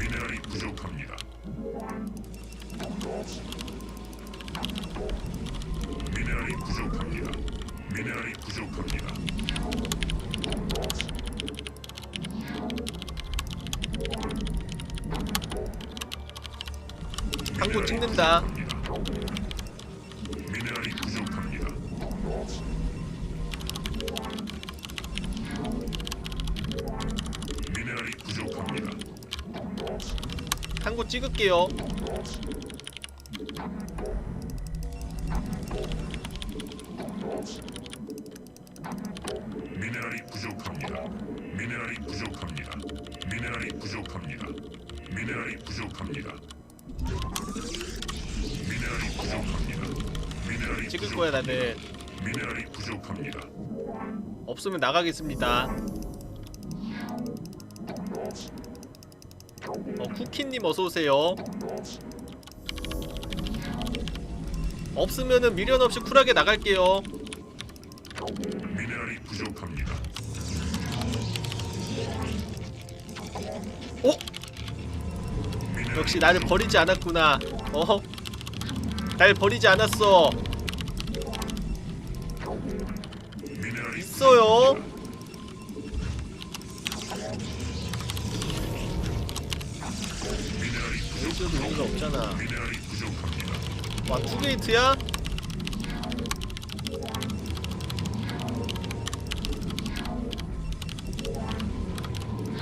미네랄이 부족합니다. 미네랄이 부족합니다. 미네랄이 부족합니다. 한국 찍는다. 한국 찍을게요. 미네랄이 부족합니다. 미네랄이 부족합니다. 미네랄이 부족합니다. 미네랄이 부족합니다. 미네랄이 부족합니다. 미네랄이 찍을 부족- 거야 나는. 미네랄이 부족합니다. 없으면 나가겠습니다. 쿠키님 어서 오세요. 없으면은 미련 없이 쿨하게 나갈게요. 미네랄이 부족합니다. 어? 역시 나를 버리지 않았구나. 어? 날 버리지 않았어. 있어요. 여기서도 의미가 없잖아. 와 투게이트야?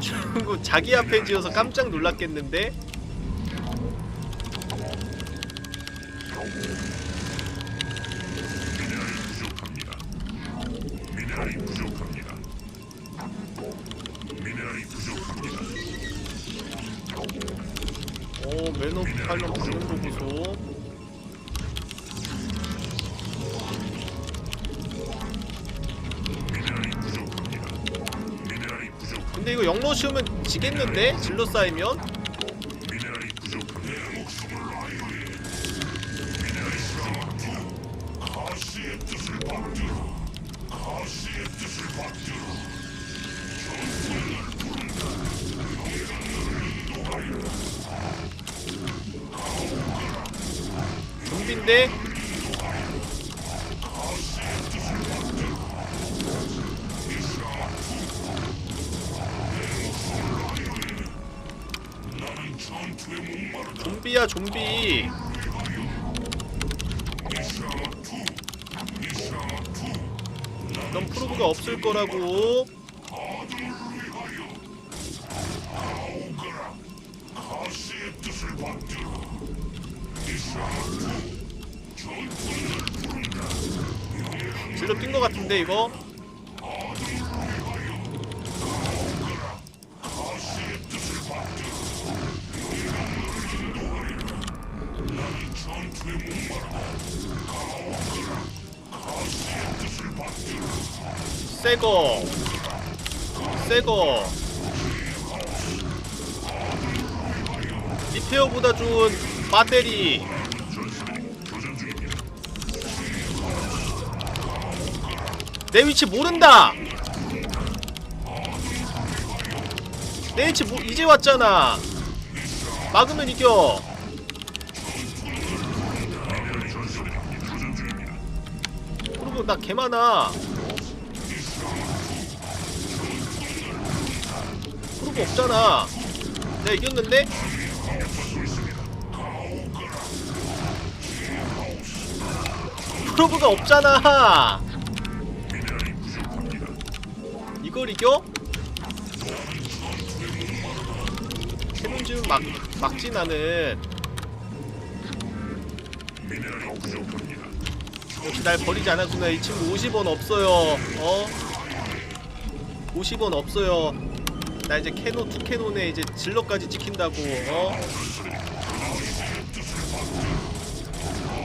친구 자기 앞에 지어서 깜짝 놀랐겠는데? 미네랄이 부족합니다. 미네랄이 부족합니다. 오 매너 팔론 방는 거 보소. 근데 이거 영로 씌우면 지겠는데? 질러 쌓이면? 가시의 뜻을 받들어. 가시의 뜻을 받들어. 좀비인데? 좀비야 좀비 넌 프로브가 없을 거라고 뜻을 받들어. 질러 뛴거 같은데 이거? 새거. 새거. 리페어보다 좋은 배터리 내 위치 모른다. 내 위치 모, 이제 왔잖아. 막으면 이겨. 그리고 나 개 많아. 그리고 없잖아. 내가 이겼는데? 프로브가 없잖아 이걸 이겨? 지금 막, 미네랄이 부족합니다. 역시 날 버리지 않았구나 이 친구 50원 없어요 어? 50원 없어요 나 이제 캐논 투 캐논에 이제 질러까지 찍힌다고 어?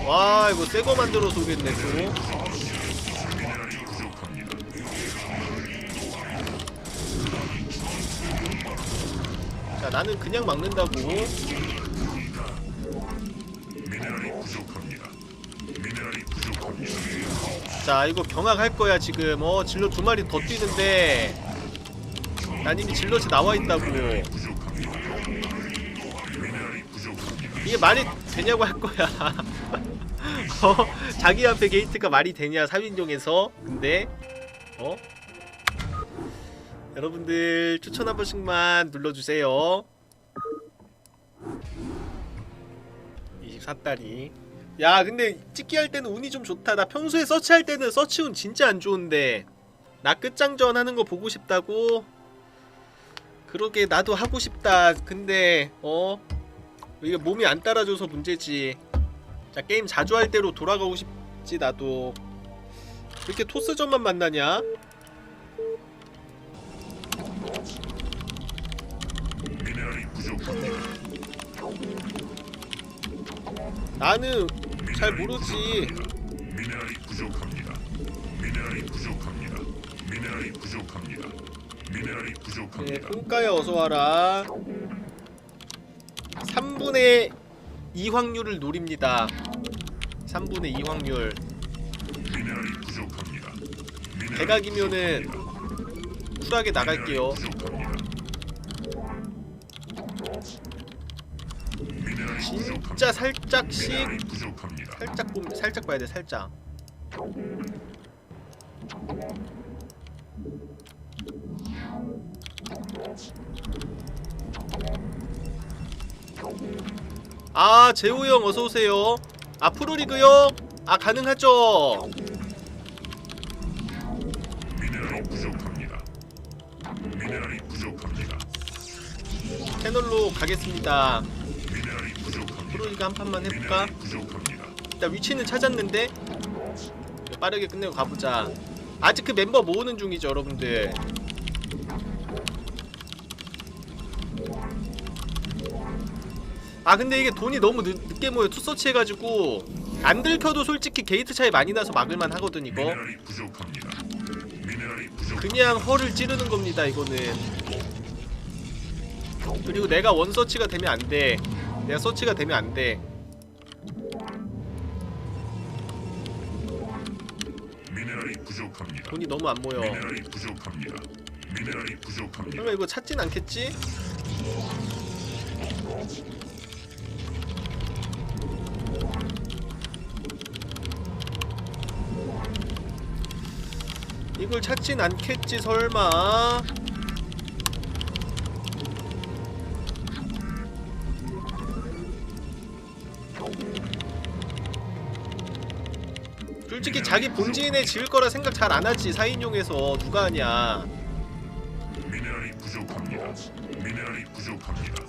와 이거 새거 만들어서 오겠네 또 자 나는 그냥 막는다고. 자 이거 경악할 거야 지금 어 질럿 두 마리 더 뛰는데 난 이미 질럿이 나와 있다고. 이게 말이 되냐고 할 거야 어? 자기 앞에 게이트가 말이 되냐 3인용에서 근데 어? 여러분들 추천 한 번씩만 눌러주세요. 24달이. 야 근데 찍기 할 때는 운이 좀 좋다. 나 평소에 서치할 때는 서치운 진짜 안 좋은데. 나 끝장전 하는 거 보고 싶다고? 그러게 나도 하고 싶다. 근데 어? 이게 몸이 안 따라줘서 문제지. 자 게임 자주 할 대로 돌아가고 싶지 나도. 왜 이렇게 토스전만 만나냐? 나는 잘 모르지 미네랄이 부족합니다. 미네랄이 부족합니다. 미네랄이 부족합니다. 미네랄이 네, 부족합니다. 콩가야 어서 와라 3분의 2 확률을 노립니다 3분의 2 확률 미네랄이 부족합니다. 대각이면은 쿨하게 나갈게요 진짜 살짝씩. 살짝 보 살짝 봐야 돼 살짝 아 재호 형 어서 오세요 아 프로리그요 아 가능하죠 미네랄이 부족합니다. 미네랄이 부족합니다. 채널로 가겠습니다 미네랄이 부족합니다. 프로리그 한 판만 해볼까? 부족합니다. 일단 위치는 찾았는데 빠르게 끝내고 가보자. 아직 그 멤버 모으는 중이죠 여러분들. 아 근데 이게 돈이 너무 늦, 늦게 모여 투서치 해가지고 안 들켜도 솔직히 게이트 차이 많이 나서 막을만 하거든 이거. 그냥 허를 찌르는 겁니다 이거는. 그리고 내가 원 서치가 되면 안돼 내가 서치가 되면 안 돼 미네랄이 부족합니다. 돈이 너무 안 모여 미네랄이 부족합니다. 미네랄이 부족합니다. 설마 이거 찾진 않겠지? 이걸 찾진 않겠지 설마 솔직히 자기 본진에 지을 거라 생각 잘 안 하지 4인용에서 누가 하냐 미네랄이 부족합니다. 미네랄이 부족합니다.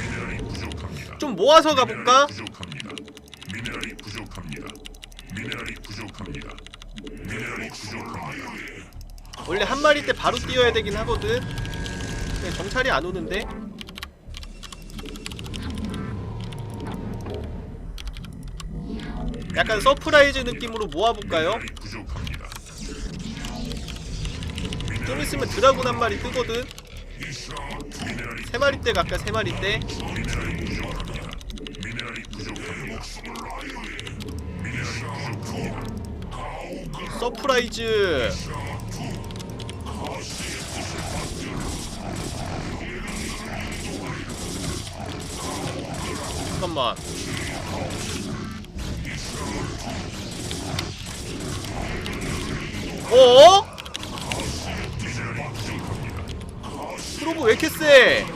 미네랄이 부족합니다. 좀 모아서 가볼까? 미네랄이 부족합니다. 미네랄이 부족합니다. 미네랄이 부족합니다. 미네랄이 부족합니다. 원래 한 마리 때 바로 뛰어야 되긴 하거든. 근데 정찰이 안 오는데. 약간 서프라이즈 느낌으로 모아볼까요? 좀 있으면 드라군 한 마리 뜨거든. 세 마리 때 갈까? 세 마리 때. 부 잠깐만. 어? 프로브 왜 이렇게 세?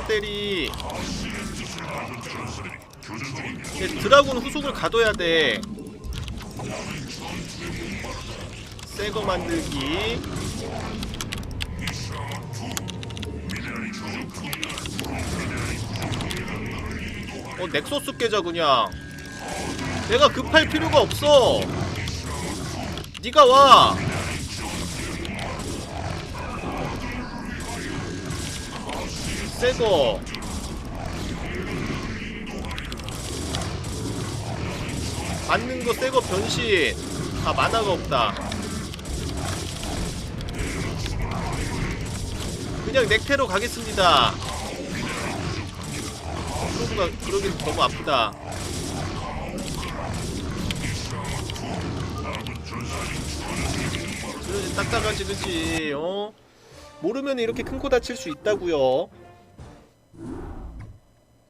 배터리. 드라군 후속을 가둬야 돼. 새거 만들기. 어 넥서스 깨자 그냥. 내가 급할 필요가 없어. 네가 와 새거 받는 거 새거 변신. 아 만화가 없다. 그냥 넥테로 가겠습니다. 프로브가 그러긴 너무 아프다. 그러지 딱딱하지 그치 어? 모르면 이렇게 큰 코 다칠 수 있다고요